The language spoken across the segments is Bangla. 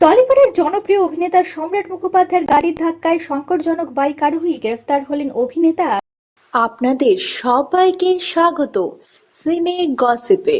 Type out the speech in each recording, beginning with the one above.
টলিপাড়ার জনপ্রিয় অভিনেতা সম্রাট মুখোপাধ্যায়ের গাড়ির ধাক্কায় সংকটজনক বাইক আরোহী গ্রেফতার হলেন অভিনেতা। আপনাদের সবাইকে স্বাগত সিনে গসিপে।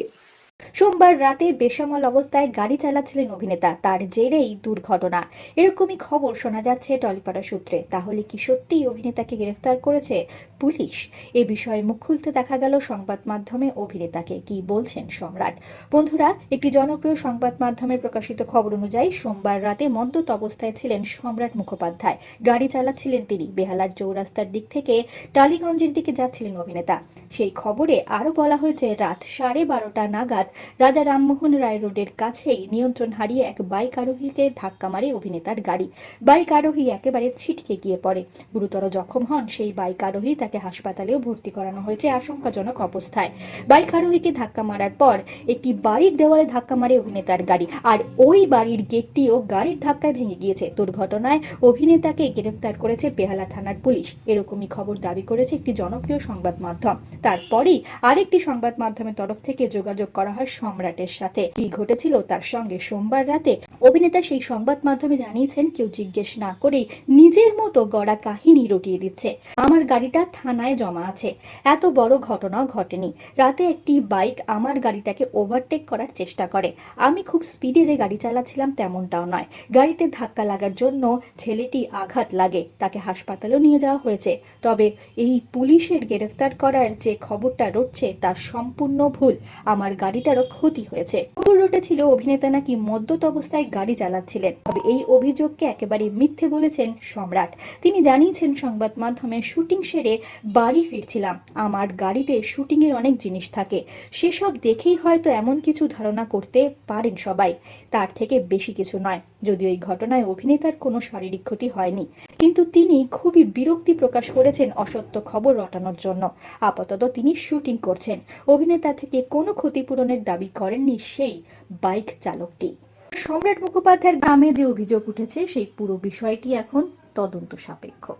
সোমবার রাতে বেসামাল অবস্থায় গাড়ি চালাচ্ছিলেন অভিনেতা তার জেরেই দুর্ঘটনা। এরকমই খবর শোনা যাচ্ছে টলিপাড়া সূত্রে। তাহলে কি সত্যিই অভিনেতাকে গ্রেফতার করেছে পুলিশ। এ বিষয়ে মুখ খুলতে দেখা গেল সংবাদ মাধ্যমে অভিনেতাকে। কি বলছেন সম্রাট? বন্ধুরা, একটি জনপ্রিয় সংবাদ মাধ্যমে প্রকাশিত খবর অনুযায়ী সোমবার রাতে মন্দত অবস্থায় ছিলেন সম্রাট মুখোপাধ্যায়। গাড়ি চালাচ্ছিলেন তিনি। বেহালার চৌরাস্তার দিক থেকে টালিগঞ্জের দিকে যাচ্ছিলেন অভিনেতা। সেই খবরে আরও বলা হয়েছে, রাত সাড়ে বারোটা নাগাদ রাজা রামমোহন রায় রোডের কাছেই নিয়ন্ত্রণ হারিয়ে এক বাইক আরোহীকে ধাক্কা মারে অভিনেতার গাড়ি। বাইক আরোহী একেবারে ছিটকে গিয়ে পড়ে। গুরুতর জখম হন সেই বাইক আরোহী হাসপাতালেও ভর্তি করানো হয়েছে আশঙ্কাজনক অবস্থায়। বাইক আরোহীকে ধাক্কা মারার পর একটি বাড়ির দেওয়ালে ধাক্কা মারে অভিনেতার গাড়ি। আর ওই বাড়ির গেটটিও গাড়ির ধাক্কায় ভেঙে গিয়েছে। দুর্ঘটনায় অভিনেতাকে গ্রেফতার করেছে বেহালা থানার পুলিশ। এরকমই খবর দাবি করেছে একটি জনপ্রিয় সংবাদ মাধ্যম। তারপরেই আরেকটি সংবাদ মাধ্যমের তরফ থেকে যোগাযোগ করা হয় সম্রাটের সাথে। কি ঘটেছিল তার সঙ্গে সোমবার রাতে? অভিনেতা সেই সংবাদ মাধ্যমে জানিয়েছেন, কেউ জিজ্ঞেস না করেই নিজের মতো গড়া কাহিনী রটিয়ে দিচ্ছে। আমার গাড়িটা থানায় জমা আছে। এত বড় ঘটনাও ঘটেনি। রাতে একটি বাইক আমার গাড়িটাকে ওভারটেক করার চেষ্টা করে। আমি খুব স্পিডে যে গাড়ি চালাচ্ছিলাম তেমনটাও নয়। গাড়িতে ধাক্কা লাগার জন্য ছেলেটি আঘাত লাগে। তাকে হাসপাতালেও নিয়ে যাওয়া হয়েছে। তবে এই পুলিশের গ্রেফতার করার যে খবরটা রটছে তা সম্পূর্ণ ভুল। আমার গাড়িটারও ক্ষতি হয়েছে। খবর রটেছিল অভিনেতা নাকি মদ্যত অবস্থায় গাড়ি চালাচ্ছিলেন। তবে এই অভিযোগকে একেবারে মিথ্যে বলেছেন সম্রাট। তিনি জানিয়েছেন সংবাদ মাধ্যমে শুটিং সেরে বাড়ি ফিরছিলাম। আমার গাড়িতে শুটিংয়ের অনেক জিনিস থাকে। সেসব দেখেই হয়তো এমন কিছু ধারণা করতে পারেন সবাই। তার থেকে বেশি কিছু নয়। যদিও এই ঘটনায় অভিনেতার কোনো শারীরিক ক্ষতি হয়নি। কিন্তু তিনি খুবই বিরক্তি প্রকাশ করেছেন অসত্য খবর রটানোর জন্য। আপাতত তিনি শুটিং করছেন। অভিনেতা থেকে কোনো ক্ষতিপূরণের দাবি করেননি সেই বাইক চালকটি সম্রাট মুখোপাধ্যায়ের গ্রামে যে অভিযোগ উঠেছে, সেই পুরো বিষয়টি এখন তদন্ত সাপেক্ষ।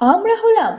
আমরা হলাম